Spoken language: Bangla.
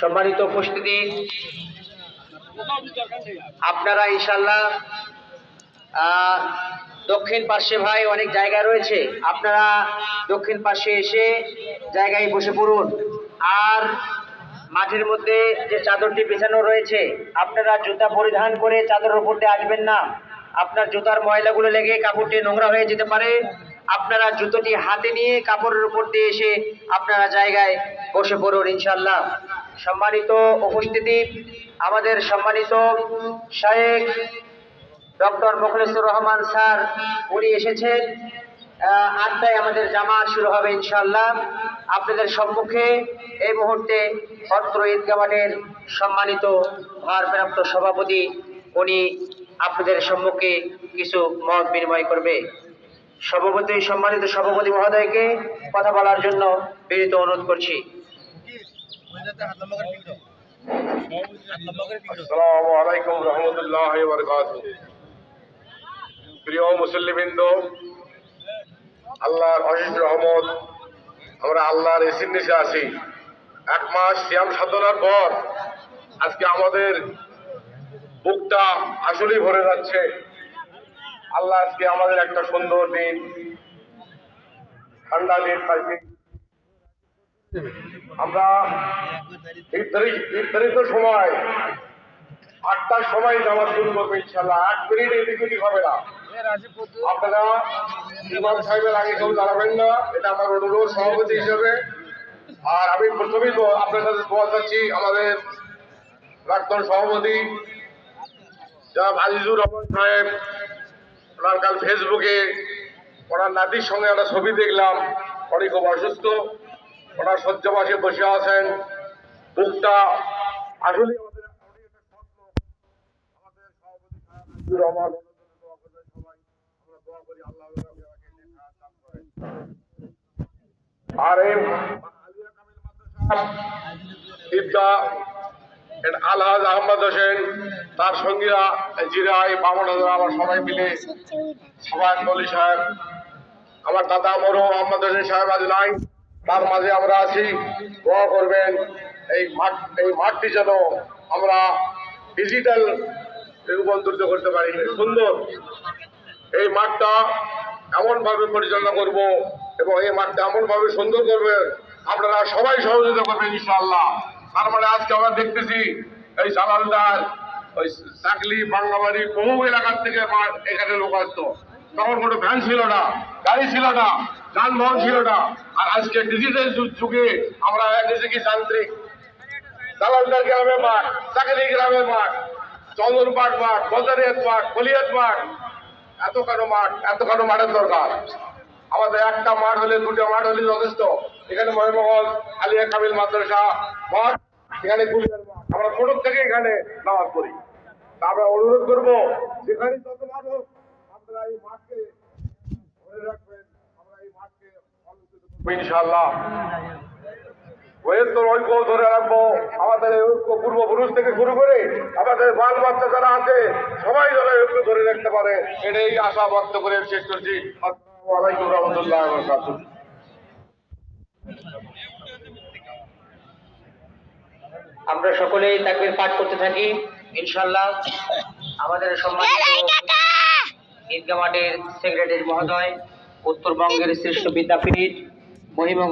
সম্মানিত উপস্থিতি। আপনারা ইনশাল্লাহ দক্ষিণ পাশে ভাই অনেক জায়গা রয়েছে। আপনারা দক্ষিণ পাশে এসে জায়গায় বসে পড়ুন। আর মাঠের মধ্যে যে চাদরটি বিছানো রয়েছে, আপনারা জুতা পরিধান করে চাদরের উপর দিয়ে আসবেন না। আপনার জুতার ময়লাগুলো লেগে কাপড়টি নোংরা হয়ে যেতে পারে। আপনারা জুতোটি হাতে নিয়ে কাপড়ের উপর দিয়ে এসে আপনারা জায়গায় বসে পড়ুন ইনশাল্লাহ সম্মানিত উপস্থিতি, আমাদের সম্মানিত শায়েখ ডক্টর মুখলিসুর রহমান স্যার, উনি এসেছেন। আটটায় আমাদের জামাত শুরু হবে ইনশাল্লাহ আপনাদের সম্মুখে এই মুহূর্তে অত্র ঈদগামানের সম্মানিত ভারপ্রাপ্ত সভাপতি, উনি আপনাদের সম্মুখে কিছু মত বিনিময় করবে। সভাপতি, সম্মানিত সভাপতি মহোদয়কে কথা বলার জন্য বিনীত অনুরোধ করছি। আসসালামু আলাইকুম রহমতুল্লাহ প্রিয় মুসল্লিবৃন্দ, আল্লাহর অশেষ রহমত, আমরা আল্লাহর এসির নিচে আছি। এক মাস শ্যাম সাধনার পর আজকে আমাদের বুকটা আসলেই ভরে যাচ্ছে। আল্লাহ আজকে আমাদের একটা সুন্দর দিন, ঠান্ডা দিন আমরা নির্ধারিত সময়, আটটার সময় জামাত শুরু করব ইনশাল্লাহ এক মিনিট এদিক ওদিক হবে না। আপনারা ইমাম সাহেবের আগে কেউ দাঁড়াবেন না, এটা আমার অনুরোধ সভাপতি হিসেবে। আর আমি প্রথমেই তো আপনার সাথে দোয়া চাচ্ছি, আমাদের প্রাক্তন সভাপতি, জনাব আজিজুর রহমান সাহেব ওনার কাল ফেসবুকে ওনার নাতির সঙ্গে একটা ছবি দেখলাম। উনি খুব অসুস্থ। ওনার শয্যাবাসে বসে আছেন। বুকটা আসলে। আর এই আলিয়া আলহাজ আহমদ হোসেন তার সঙ্গীরা জিরাই বামন আমার সবাই মিলে সবাই বলি, সাহেব, আমার দাদা বড় আহমদ হোসেন সাহেব আজ নাই। তার মাঝে আমরা আছি। দোয়া করবেন, এই মাঠ, এই মাঠটি যেন আমরা ডিজিটাল রূপান্তরিত করতে পারি। সুন্দর। এই মাঠটা এমনভাবে পরিচালনা করব এবং এই মাঠটা এমনভাবে সুন্দর করবে। আপনারা সবাই সহযোগিতা করবেন, ইনশাআল্লাহ। তার মানে আজকে আমরা দেখতেছি এই জালালদার, ওই চাকলি, বাংলাবাড়ি বহু এলাকার থেকে এখানে লোক আসতো। তখন কোনো ভ্যান ছিল না, গাড়ি ছিল না, যানবাহন ছিল না। আর আজকে ডিজিটাল যুগে আমরা এসেছি কি যান্ত্রিক। দালালদার গ্রামের মাঠ চাকরি গ্রামের মাঠ চন্দনপাট মাঠ, বজারিয়াত মাঠ কলিয়াত মাঠ। এত কেন মাঠ এত কেন মাঠের দরকার। আমাদের একটা মাঠ হলে, দুটো মাঠ হলে যথেষ্ট। এখানে মহিমগঞ্জ আলিয়া কামিল মাদ্রাসা মাঠ এখানে আমরা ছোট থেকে এখানে নামাজ পড়ি। আমরা অনুরোধ করব, যেখানে যত হোক আপনারা এই মাঠকে ধরে রাখবেন, আমরা এই মাঠকে ঐক্য ধরে রাখব, আমাদের ঐক্য পূর্বপুরুষ থেকে শুরু করে আমাদের বাল বাচ্চা যারা আছে, সবাই এই ঐক্য ধরে রাখতে পারে, এটাই আশা ব্যক্ত করে শেষ করছি। আসসালামু আলাইকুম রহমতুল্লাহ আমরা সকলেই তাকবির পাঠ করতে থাকি ইনশাল্লাহ আমাদের সম্মানিত ঈদগা মাঠের সেক্রেটারি মহোদয় উত্তরবঙ্গের শ্রেষ্ঠ বিদ্যাপীঠ মহিমা